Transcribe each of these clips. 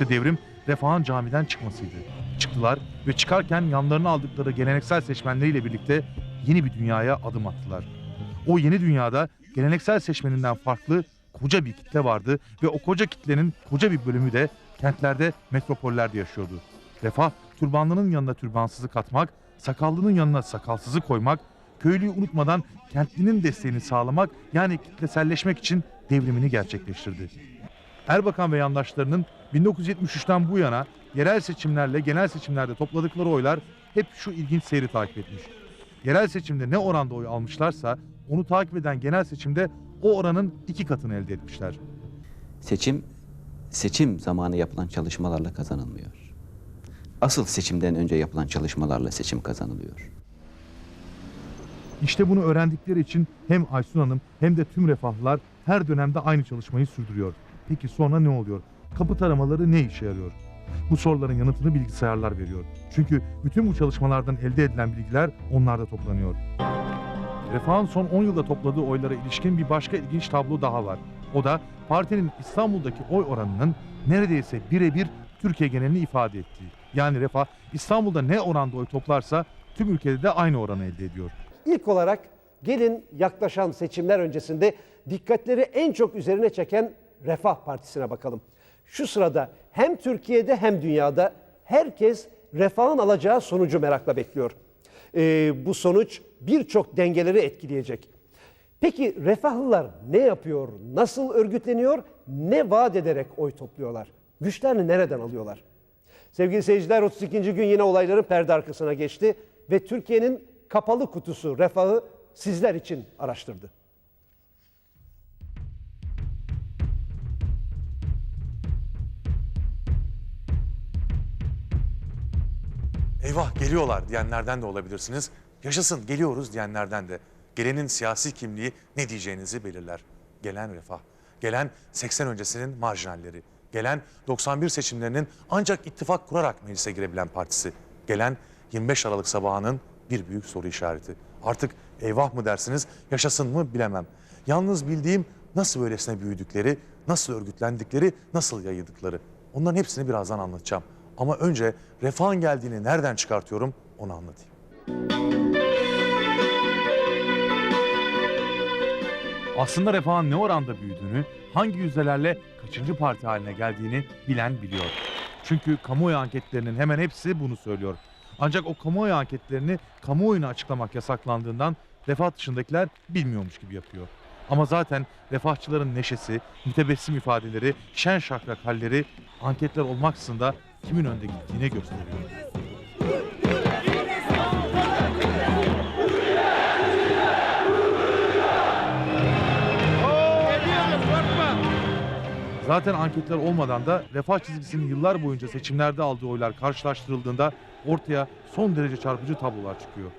İşte devrim Refah'ın camiden çıkmasıydı. Çıktılar ve çıkarken yanlarına aldıkları geleneksel seçmenleriyle birlikte yeni bir dünyaya adım attılar. O yeni dünyada geleneksel seçmeninden farklı koca bir kitle vardı ve o koca kitlenin koca bir bölümü de kentlerde, metropollerde yaşıyordu. Refah, türbanlının yanına türbansızı katmak, sakallının yanına sakalsızı koymak, köylüyü unutmadan kentlinin desteğini sağlamak yani kitleselleşmek için devrimini gerçekleştirdi. Erbakan ve yandaşlarının 1973'ten bu yana yerel seçimlerle genel seçimlerde topladıkları oylar hep şu ilginç seyri takip etmiş. Yerel seçimde ne oranda oy almışlarsa onu takip eden genel seçimde o oranın iki katını elde etmişler. Seçim, seçim zamanı yapılan çalışmalarla kazanılmıyor. Asıl seçimden önce yapılan çalışmalarla seçim kazanılıyor. İşte bunu öğrendikleri için hem Aysun Hanım hem de tüm refahlılar her dönemde aynı çalışmayı sürdürüyor. Peki sonra ne oluyor? Kapı taramaları ne işe yarıyor? Bu soruların yanıtını bilgisayarlar veriyor. Çünkü bütün bu çalışmalardan elde edilen bilgiler onlarda toplanıyor. Refah'ın son 10 yılda topladığı oylara ilişkin bir başka ilginç tablo daha var. O da partinin İstanbul'daki oy oranının neredeyse birebir Türkiye genelini ifade ettiği. Yani Refah İstanbul'da ne oranda oy toplarsa tüm ülkede de aynı oranı elde ediyor. İlk olarak gelin yaklaşan seçimler öncesinde dikkatleri en çok üzerine çeken Refah Partisi'ne bakalım. Şu sırada hem Türkiye'de hem dünyada herkes refahın alacağı sonucu merakla bekliyor. Ee, bu sonuç birçok dengeleri etkileyecek. Peki refahlılar ne yapıyor, nasıl örgütleniyor, ne vaat ederek oy topluyorlar? Güçlerini nereden alıyorlar? Sevgili seyirciler 32. gün yine olayların perde arkasına geçti ve Türkiye'nin kapalı kutusu refahı sizler için araştırdı. Eyvah geliyorlar diyenlerden de olabilirsiniz. Yaşasın geliyoruz diyenlerden de. Gelenin siyasi kimliği ne diyeceğinizi belirler. Gelen refah, gelen 80 öncesinin marjinalleri, gelen 91 seçimlerinin ancak ittifak kurarak meclise girebilen partisi, gelen 25 Aralık sabahının bir büyük soru işareti. Artık eyvah mı dersiniz, yaşasın mı bilemem. Yalnız bildiğim nasıl böylesine büyüdükleri, nasıl örgütlendikleri, nasıl yayıldıkları. Onların hepsini birazdan anlatacağım. Ama önce refahın geldiğini nereden çıkartıyorum onu anlatayım. Aslında refahın ne oranda büyüdüğünü, hangi yüzdelerle kaçıncı parti haline geldiğini bilen biliyor. Çünkü kamuoyu anketlerinin hemen hepsi bunu söylüyor. Ancak o kamuoyu anketlerini kamuoyuna açıklamak yasaklandığından refah dışındakiler bilmiyormuş gibi yapıyor. Ama zaten refahçıların neşesi, mütebessim ifadeleri, şen şakrak halleri anketler olmaksızın da kimin önde gittiğine gösteriyor. Zaten anketler olmadan da refah çizgisinin yıllar boyunca seçimlerde aldığı oylar karşılaştırıldığında ortaya son derece çarpıcı tablolar çıkıyor.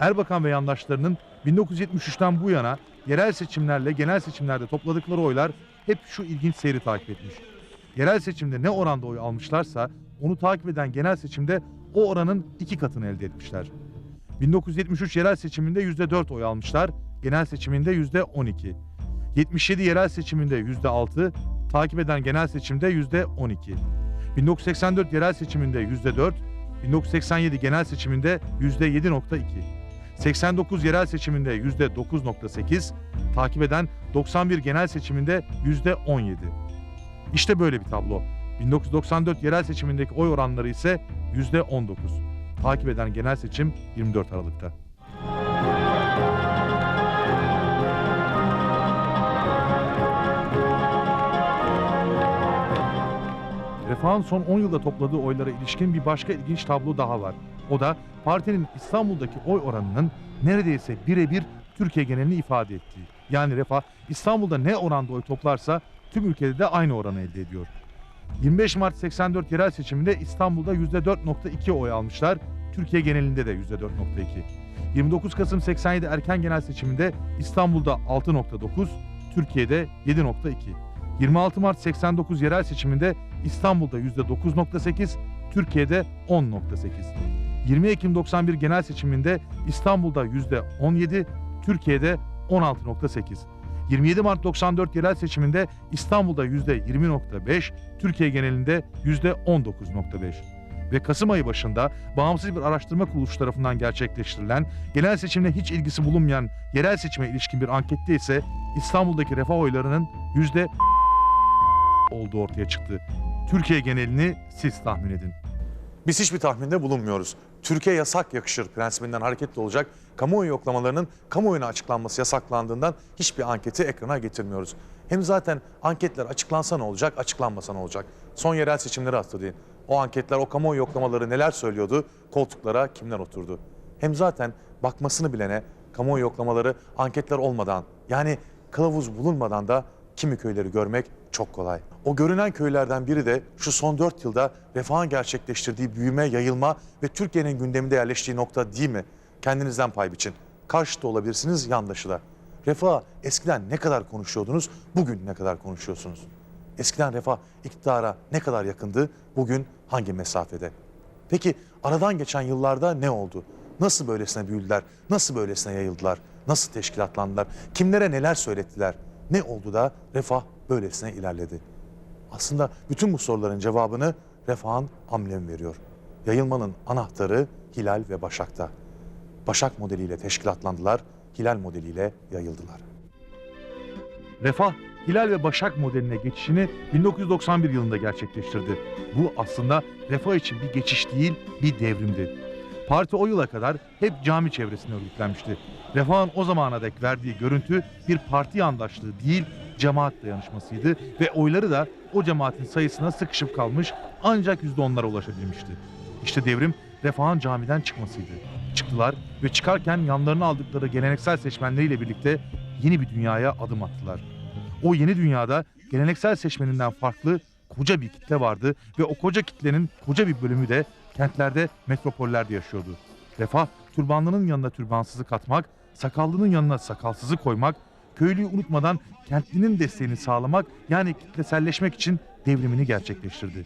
Erbakan ve yandaşlarının 1973'ten bu yana yerel seçimlerle genel seçimlerde topladıkları oylar hep şu ilginç seyri takip etmiş. Yerel seçimde ne oranda oy almışlarsa onu takip eden genel seçimde o oranın iki katını elde etmişler. 1973 yerel seçiminde %4 oy almışlar, genel seçiminde %12. 77 yerel seçiminde %6, takip eden genel seçimde %12. 1984 yerel seçiminde %4, 1987 genel seçiminde %7.2. 89 yerel seçiminde %9.8, takip eden 91 genel seçiminde %17. İşte böyle bir tablo. 1994 yerel seçimindeki oy oranları ise %19. Takip eden genel seçim 24 Aralık'ta. Refah'ın son 10 yılda topladığı oylara ilişkin bir başka ilginç tablo daha var. O da partinin İstanbul'daki oy oranının neredeyse birebir Türkiye genelini ifade ettiği. Yani Refah İstanbul'da ne oranda oy toplarsa tüm ülkede de aynı oranı elde ediyor. 25 Mart 84 yerel seçiminde İstanbul'da %4.2 oy almışlar. Türkiye genelinde de %4.2. 29 Kasım 87 erken genel seçiminde İstanbul'da 6.9, Türkiye'de 7.2. 26 Mart 89 yerel seçiminde İstanbul'da %9.8, Türkiye'de 10.8. 20 Ekim 91 genel seçiminde İstanbul'da %17, Türkiye'de 16.8. 27 Mart 94 yerel seçiminde İstanbul'da %20.5, Türkiye genelinde %19.5 ve Kasım ayı başında bağımsız bir araştırma kuruluşu tarafından gerçekleştirilen, genel seçimle hiç ilgisi bulunmayan yerel seçime ilişkin bir ankette ise İstanbul'daki refah oylarının yüzde olduğu ortaya çıktı. Türkiye genelini siz tahmin edin. Biz hiçbir tahminde bulunmuyoruz. Türkiye yasak yakışır prensibinden hareketli olacak kamuoyu yoklamalarının kamuoyuna açıklanması yasaklandığından hiçbir anketi ekrana getirmiyoruz. Hem zaten anketler açıklansa ne olacak, açıklanmasa ne olacak? Son yerel seçimleri hatırlayın. O anketler, o kamuoyu yoklamaları neler söylüyordu, koltuklara kimler oturdu? Hem zaten bakmasını bilene kamuoyu yoklamaları anketler olmadan yani kılavuz bulunmadan da kimi köyleri görmek çok kolay. O görünen köylerden biri de şu son 4 yılda refahın gerçekleştirdiği büyüme, yayılma ve Türkiye'nin gündeminde yerleştiği nokta değil mi? Kendinizden pay biçin. Karşıta olabilirsiniz, yandaşı da. Refah eskiden ne kadar konuşuyordunuz, bugün ne kadar konuşuyorsunuz? Eskiden refah iktidara ne kadar yakındı, bugün hangi mesafede? Peki aradan geçen yıllarda ne oldu? Nasıl böylesine büyüdüler? Nasıl böylesine yayıldılar? Nasıl teşkilatlandılar? Kimlere neler söylettiler? Ne oldu da refah böylesine ilerledi? Aslında bütün bu soruların cevabını refahın amblemi veriyor. Yayılmanın anahtarı Hilal ve Başak'ta. Başak modeliyle teşkilatlandılar, Hilal modeliyle yayıldılar. Refah, Hilal ve Başak modeline geçişini 1991 yılında gerçekleştirdi. Bu aslında Refah için bir geçiş değil, bir devrimdi. Parti o yıla kadar hep cami çevresinde örgütlenmişti. Refah'ın o zamana dek verdiği görüntü bir parti yandaşlığı değil, cemaat dayanışmasıydı ve oyları da o cemaatin sayısına sıkışıp kalmış ancak %10'lara ulaşabilmişti. İşte devrim Refah'ın camiden çıkmasıydı. Çıktılar ve çıkarken yanlarına aldıkları geleneksel seçmenleriyle birlikte yeni bir dünyaya adım attılar. O yeni dünyada geleneksel seçmeninden farklı koca bir kitle vardı ve o koca kitlenin koca bir bölümü de kentlerde, metropollerde yaşıyordu. Refah, türbanlının yanına türbansızı katmak, sakallının yanına sakalsızı koymak, köylüyü unutmadan kentlinin desteğini sağlamak yani kitleselleşmek için devrimini gerçekleştirdi.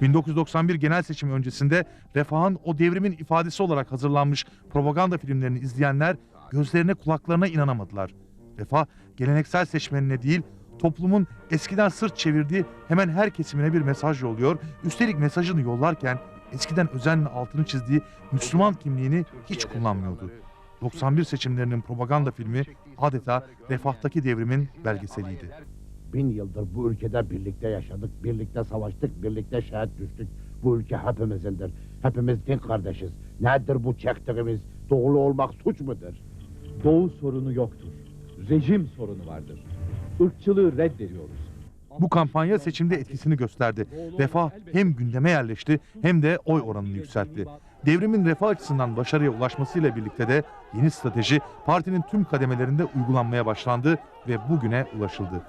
1991 genel seçim öncesinde Refah'ın o devrimin ifadesi olarak hazırlanmış propaganda filmlerini izleyenler gözlerine kulaklarına inanamadılar. Refah geleneksel seçmenine değil toplumun eskiden sırt çevirdiği hemen her kesimine bir mesaj yolluyor. Üstelik mesajını yollarken eskiden özenle altını çizdiği Müslüman kimliğini hiç kullanmıyordu. 91 seçimlerinin propaganda filmi adeta refahtaki devrimin belgeseliydi. Bin yıldır bu ülkede birlikte yaşadık, birlikte savaştık, birlikte şehit düştük. Bu ülke hepimizindir. Hepimiz din kardeşiz. Nedir bu çektiğimiz? Doğulu olmak suç mudur? Doğu sorunu yoktur. Rejim sorunu vardır. Irkçılığı reddediyoruz. Bu kampanya seçimde etkisini gösterdi. Refah hem gündeme yerleşti hem de oy oranını yükseltti. Devrimin refah açısından başarıya ulaşmasıyla birlikte de yeni strateji partinin tüm kademelerinde uygulanmaya başlandı ve bugüne ulaşıldı.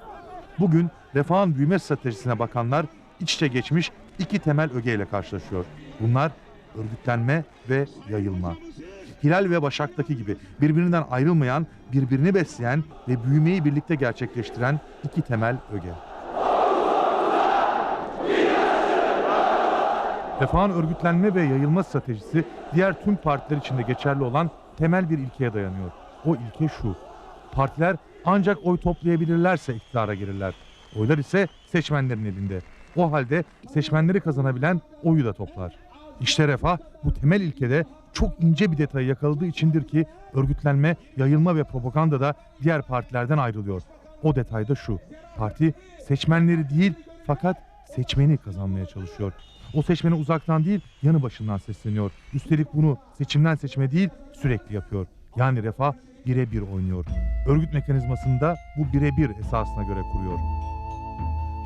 Bugün refahın büyüme stratejisine bakanlar iç içe geçmiş iki temel ögeyle karşılaşıyor. Bunlar örgütlenme ve yayılma. Hilal ve Başak'taki gibi birbirinden ayrılmayan, birbirini besleyen ve büyümeyi birlikte gerçekleştiren iki temel öge. Refahın örgütlenme ve yayılma stratejisi diğer tüm partiler içinde geçerli olan temel bir ilkeye dayanıyor. O ilke şu. Partiler ancak oy toplayabilirlerse iktidara gelirler. Oylar ise seçmenlerin elinde. O halde seçmenleri kazanabilen oyu da toplar. İşte refah bu temel ilkede çok ince bir detayı yakaladığı içindir ki örgütlenme, yayılma ve propaganda da diğer partilerden ayrılıyor. O detay da şu. Parti seçmenleri değil fakat seçmeni kazanmaya çalışıyor. O seçmene uzaktan değil yanı başından sesleniyor. Üstelik bunu seçimden seçime değil sürekli yapıyor. Yani refah birebir oynuyor. Örgüt mekanizmasını da bu birebir esasına göre kuruyor.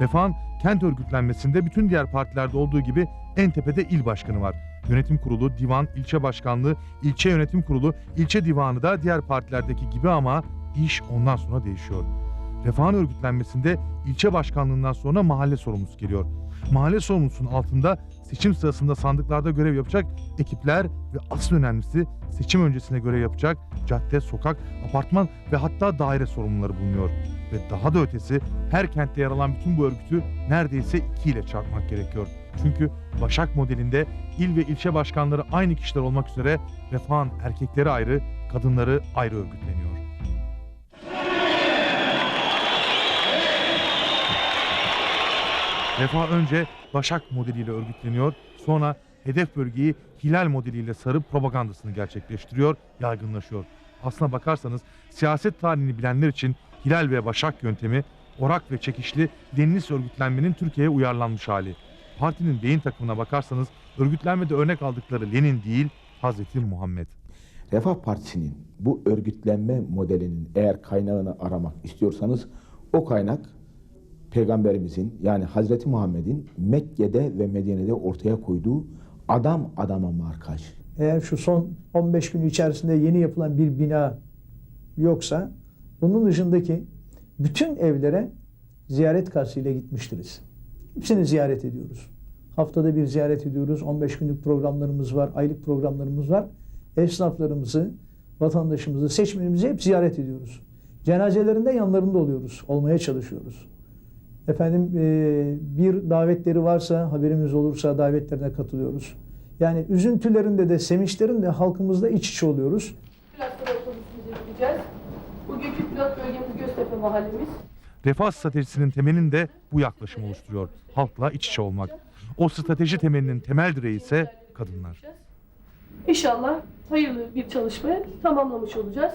Refah'ın kent örgütlenmesinde bütün diğer partilerde olduğu gibi en tepede il başkanı var. Yönetim kurulu, divan, ilçe başkanlığı, ilçe yönetim kurulu, ilçe divanı da diğer partilerdeki gibi ama iş ondan sonra değişiyor. Refahın örgütlenmesinde ilçe başkanlığından sonra mahalle sorumlusu geliyor. Mahalle sorumlusunun altında seçim sırasında sandıklarda görev yapacak ekipler ve asıl önemlisi seçim öncesine görev yapacak cadde, sokak, apartman ve hatta daire sorumluları bulunuyor. Ve daha da ötesi her kentte yer alan bütün bu örgütü neredeyse iki ile çarpmak gerekiyor. Çünkü Başak modelinde il ve ilçe başkanları aynı kişiler olmak üzere refahın erkekleri ayrı, kadınları ayrı örgütleniyor. Refah önce Başak modeliyle örgütleniyor, sonra hedef bölgeyi Hilal modeliyle sarıp propagandasını gerçekleştiriyor, yaygınlaşıyor. Aslına bakarsanız siyaset tarihini bilenler için Hilal ve Başak yöntemi orak ve çekişli Leninist örgütlenmenin Türkiye'ye uyarlanmış hali. Partinin beyin takımına bakarsanız örgütlenmede örnek aldıkları Lenin değil Hazreti Muhammed. Refah Partisi'nin bu örgütlenme modelinin eğer kaynağını aramak istiyorsanız o kaynak Peygamberimizin yani Hazreti Muhammed'in Mekke'de ve Medine'de ortaya koyduğu adam adama markaj. Eğer şu son 15 gün içerisinde yeni yapılan bir bina yoksa bunun dışındaki bütün evlere ziyaret kartıyla gitmiştiriz. Hepsini ziyaret ediyoruz. Haftada bir ziyaret ediyoruz. 15 günlük programlarımız var, aylık programlarımız var. Esnaflarımızı, vatandaşımızı, seçmenimizi hep ziyaret ediyoruz. Cenazelerinde yanlarında oluyoruz, olmaya çalışıyoruz. Efendim e, bir davetleri varsa, haberimiz olursa davetlerine katılıyoruz. Yani üzüntülerinde de, sevinçlerinde halkımızla iç içe oluyoruz. Biraz sonra otobüsümüze gideceğiz. Bugünkü pilot bölgemiz Göztepe mahallemiz. Refah stratejisinin temelini de bu yaklaşım oluşturuyor. Halkla iç içe olmak. O strateji temelinin temel direği ise kadınlar. İnşallah hayırlı bir çalışmayı tamamlamış olacağız.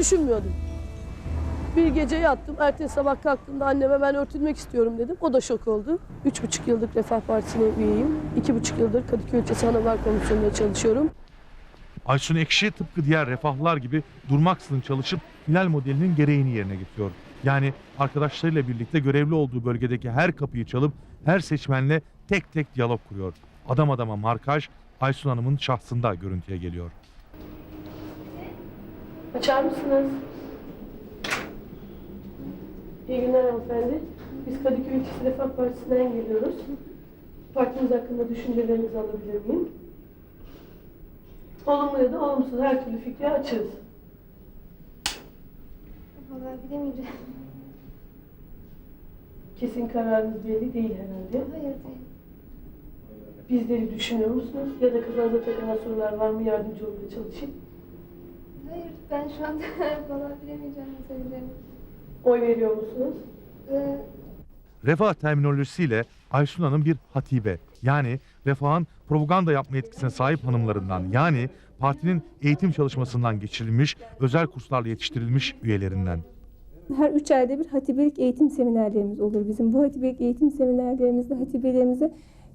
Düşünmüyordum. Bir gece yattım, ertesi sabah kalktığımda anneme ben örtülmek istiyorum dedim. O da şok oldu. Üç buçuk yıldır Refah Partisi'ne üyeyim. İki buçuk yıldır Kadıköy İlçesi Hanımlar Komisyonu'nda çalışıyorum. Aysun Ekşi tıpkı diğer refahlar gibi durmaksızın çalışıp Hilal modelinin gereğini yerine getiriyor. Yani arkadaşlarıyla birlikte görevli olduğu bölgedeki her kapıyı çalıp her seçmenle tek tek diyalog kuruyor. Adam adama markaj Aysun Hanım'ın şahsında görüntüye geliyor. Açar mısınız? İyi günler hanımefendi. Biz Kadıköy İlçesi Refah Partisi'nden geliyoruz. Partimiz hakkında düşüncelerinizi alabilir miyim? Olumlu ya da olumsuz her türlü fikre açığız. Vallahi bilemeyeceğim. Kesin kararınız belli değil herhalde. Hayır değil. Bizleri düşünüyor musunuz? Ya da kafanıza takılan sorular var mı? Yardımcı olmaya çalışayım. Hayır ben şu anda vallahi bilemeyeceğim ne söyleyeceğimi. Oy veriyor musunuz? Ee, Refah terminolojisiyle Aysun Hanım bir hatibe. Yani refahın propaganda yapma etkisine sahip hanımlarından yani partinin eğitim çalışmasından geçirilmiş, özel kurslarla yetiştirilmiş üyelerinden. Her üç ayda bir hatibelik eğitim seminerlerimiz olur bizim. Bu hatibelik eğitim seminerlerimizde hatibelerimize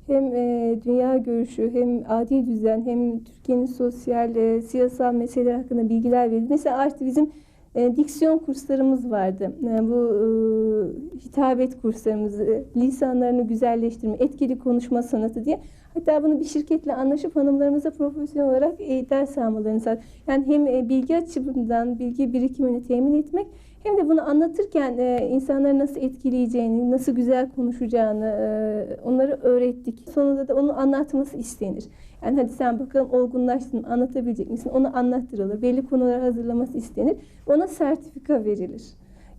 hem e, dünya görüşü hem adil düzen hem Türkiye'nin sosyal, e, siyasal meseleler hakkında bilgiler verir. Mesela artı bizim e, diksiyon kurslarımız vardı. E, bu e, hitabet kurslarımız, e, lisanlarını güzelleştirme, etkili konuşma sanatı diye. Hatta bunu bir şirketle anlaşıp hanımlarımıza profesyonel olarak e, ders almalarını sağladık. Yani hem e, bilgi açısından bilgi birikimini temin etmek hem de bunu anlatırken e, insanları nasıl etkileyeceğini, nasıl güzel konuşacağını e, onları öğrettik. Sonunda da onu anlatması istenir. Yani hadi sen bakalım olgunlaştın, anlatabilecek misin? Onu anlattırılır. Belli konuları hazırlaması istenir. Ona sertifika verilir.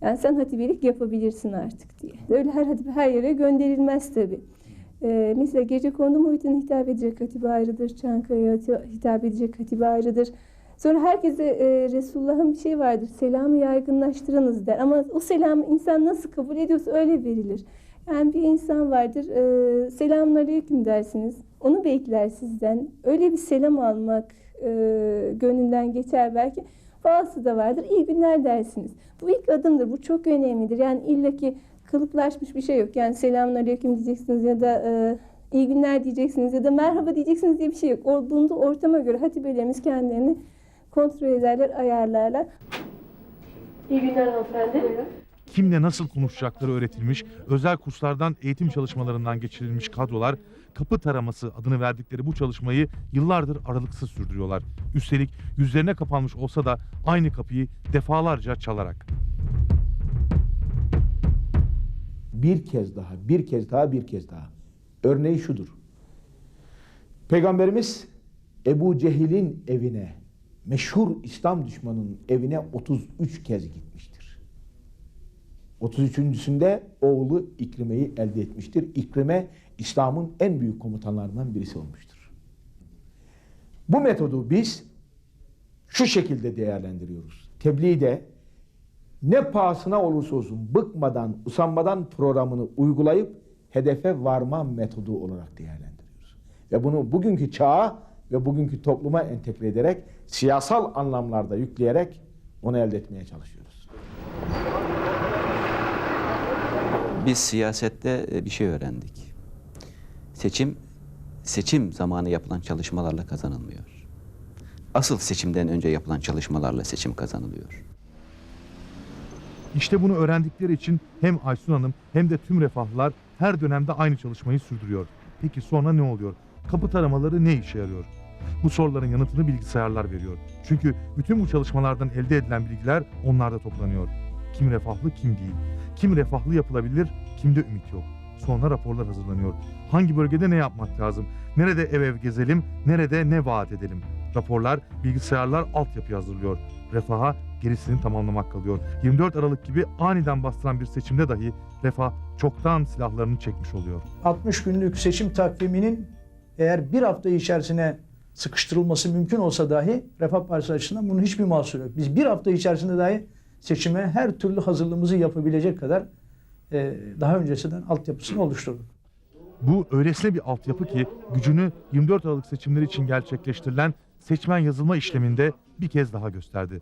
Yani sen hatibelik yapabilirsin artık diye. Öyle her hatibe her yere gönderilmez tabii. Ee, mesela gece kondu muhitine hitap edecek hatibe ayrıdır. Çankaya'ya hitap edecek hatibe ayrıdır. Sonra herkese e, Resulullah'ın bir şey vardır. Selamı yaygınlaştırınız der. Ama o selamı insan nasıl kabul ediyorsa öyle verilir. Yani bir insan vardır. E, selamun aleyküm dersiniz. Onu bekler sizden. Öyle bir selam almak e, gönlünden geçer belki. Bazısı da vardır. İyi günler dersiniz. Bu ilk adımdır. Bu çok önemlidir. Yani illaki kalıplaşmış bir şey yok. Yani selamun aleyküm diyeceksiniz ya da e, iyi günler diyeceksiniz ya da merhaba diyeceksiniz diye bir şey yok. Olduğunda ortama göre hatibelerimiz kendilerini kontrol ederler, ayarlarlar. İyi günler hanımefendi. kimle nasıl konuşacakları öğretilmiş, özel kurslardan eğitim çalışmalarından geçirilmiş kadrolar kapı taraması adını verdikleri bu çalışmayı yıllardır aralıksız sürdürüyorlar. Üstelik yüzlerine kapanmış olsa da aynı kapıyı defalarca çalarak. bir kez daha, bir kez daha, bir kez daha. Örneği şudur. Peygamberimiz Ebu Cehil'in evine, meşhur İslam düşmanının evine 33 kez gitmiştir. 33.sünde oğlu İkrime'yi elde etmiştir. İkrime İslam'ın en büyük komutanlarından birisi olmuştur. Bu metodu biz şu şekilde değerlendiriyoruz. Tebliğde ne pahasına olursa olsun bıkmadan, usanmadan programını uygulayıp hedefe varma metodu olarak değerlendiriyoruz. Ve bunu bugünkü çağa ve bugünkü topluma entegre ederek siyasal anlamlarda yükleyerek onu elde etmeye çalışıyoruz. Biz siyasette e, bir şey öğrendik. Seçim, seçim zamanı yapılan çalışmalarla kazanılmıyor. Asıl seçimden önce yapılan çalışmalarla seçim kazanılıyor. İşte bunu öğrendikleri için hem Aysun Hanım hem de tüm refahlılar her dönemde aynı çalışmayı sürdürüyor. Peki sonra ne oluyor? Kapı taramaları ne işe yarıyor? Bu soruların yanıtını bilgisayarlar veriyor. Çünkü bütün bu çalışmalardan elde edilen bilgiler onlarda toplanıyor. Kim refahlı kim değil. Kim refahlı yapılabilir, kimde ümit yok. Sonra raporlar hazırlanıyor. Hangi bölgede ne yapmak lazım? Nerede ev ev gezelim, nerede ne vaat edelim? Raporlar, bilgisayarlar altyapı hazırlıyor. Refaha gerisini tamamlamak kalıyor. 24 Aralık gibi aniden bastıran bir seçimde dahi refah çoktan silahlarını çekmiş oluyor. 60 günlük seçim takviminin eğer bir hafta içerisine sıkıştırılması mümkün olsa dahi Refah Partisi açısından bunun hiçbir mahsuru yok. Biz bir hafta içerisinde dahi seçime her türlü hazırlığımızı yapabilecek kadar e, daha öncesinden altyapısını oluşturduk. Bu öylesine bir altyapı ki gücünü 24 Aralık seçimleri için gerçekleştirilen seçmen yazılma işleminde bir kez daha gösterdi.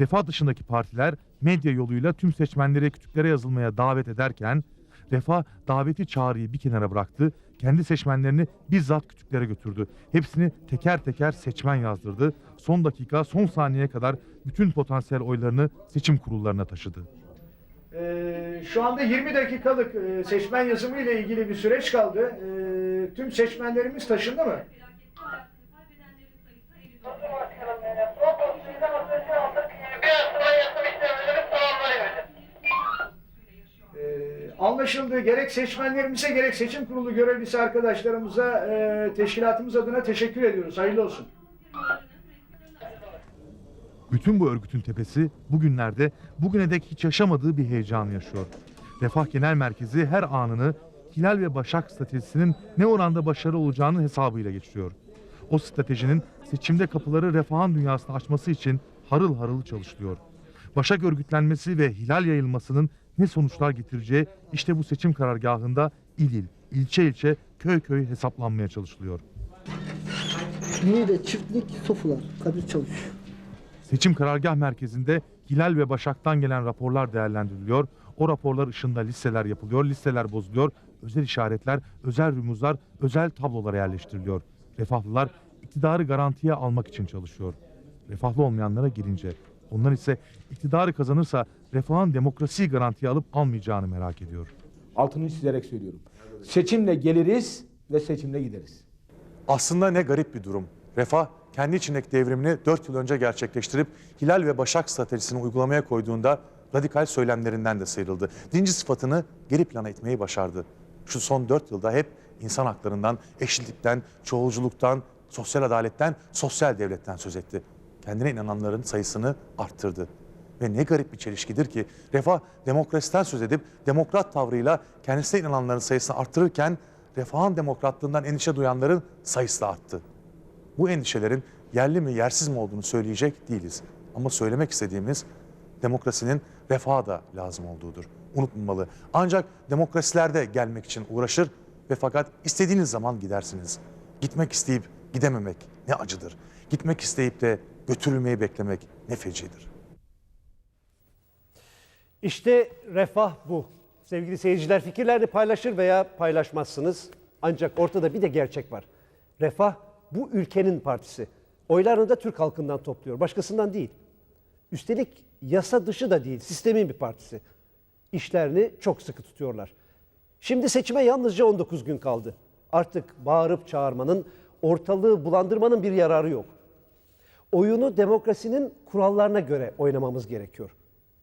Refah dışındaki partiler medya yoluyla tüm seçmenleri kütüklere yazılmaya davet ederken Refah daveti çağrıyı bir kenara bıraktı, kendi seçmenlerini bizzat kütüklere götürdü. Hepsini teker teker seçmen yazdırdı. Son dakika, son saniyeye kadar bütün potansiyel oylarını seçim kurullarına taşıdı. Ee, şu anda 20 dakikalık e, seçmen yazımı ile ilgili bir süreç kaldı. Ee, tüm seçmenlerimiz taşındı mı? Anlaşıldı. Gerek seçmenlerimize gerek seçim kurulu görevlisi arkadaşlarımıza e, teşkilatımız adına teşekkür ediyoruz. Hayırlı olsun. Bütün bu örgütün tepesi bugünlerde bugüne dek hiç yaşamadığı bir heyecan yaşıyor. Refah Genel Merkezi her anını Hilal ve Başak stratejisinin ne oranda başarılı olacağının hesabıyla geçiriyor. O stratejinin seçimde kapıları refahın dünyasına açması için harıl harıl çalışılıyor. Başak örgütlenmesi ve hilal yayılmasının ne sonuçlar getireceği işte bu seçim karargahında il il, ilçe ilçe, köy köy hesaplanmaya çalışılıyor. Niğde çiftlik sofular Kadir Çavuş. Seçim karargah merkezinde Hilal ve Başak'tan gelen raporlar değerlendiriliyor. O raporlar ışığında listeler yapılıyor, listeler bozuluyor. Özel işaretler, özel rümuzlar, özel tablolara yerleştiriliyor. Refahlılar iktidarı garantiye almak için çalışıyor. Refahlı olmayanlara gelince onlar ise iktidarı kazanırsa refahın demokrasiyi garantiye alıp almayacağını merak ediyor. Altını çizerek söylüyorum. Seçimle geliriz ve seçimle gideriz. Aslında ne garip bir durum. Refah kendi içindeki devrimini 4 yıl önce gerçekleştirip Hilal ve Başak stratejisini uygulamaya koyduğunda radikal söylemlerinden de sıyrıldı. Dinci sıfatını geri plana itmeyi başardı. Şu son 4 yılda hep insan haklarından, eşitlikten, çoğulculuktan, sosyal adaletten, sosyal devletten söz etti. Kendine inananların sayısını arttırdı. Ve ne garip bir çelişkidir ki Refah demokrasiden söz edip demokrat tavrıyla kendisine inananların sayısını arttırırken refahın demokratlığından endişe duyanların sayısı da arttı. Bu endişelerin yerli mi yersiz mi olduğunu söyleyecek değiliz. Ama söylemek istediğimiz demokrasinin refaha da lazım olduğudur. Unutmamalı. Ancak demokrasilerde gelmek için uğraşır ve fakat istediğiniz zaman gidersiniz. Gitmek isteyip gidememek ne acıdır. Gitmek isteyip de götürülmeyi beklemek ne fecidir. İşte refah bu. Sevgili seyirciler fikirlerini paylaşır veya paylaşmazsınız. Ancak ortada bir de gerçek var. Refah bu ülkenin partisi. Oylarını da Türk halkından topluyor. Başkasından değil. Üstelik yasa dışı da değil. Sistemin bir partisi. İşlerini çok sıkı tutuyorlar. Şimdi seçime yalnızca 19 gün kaldı. Artık bağırıp çağırmanın, ortalığı bulandırmanın bir yararı yok. Oyunu demokrasinin kurallarına göre oynamamız gerekiyor.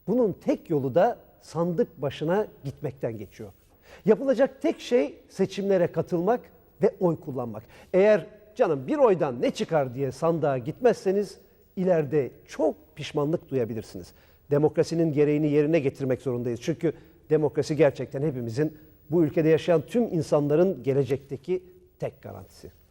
Bunun tek yolu da sandık başına gitmekten geçiyor. Yapılacak tek şey seçimlere katılmak ve oy kullanmak. Eğer canım bir oydan ne çıkar diye sandığa gitmezseniz ileride çok pişmanlık duyabilirsiniz. Demokrasinin gereğini yerine getirmek zorundayız. Çünkü demokrasi gerçekten hepimizin bu ülkede yaşayan tüm insanların gelecekteki tek garantisi.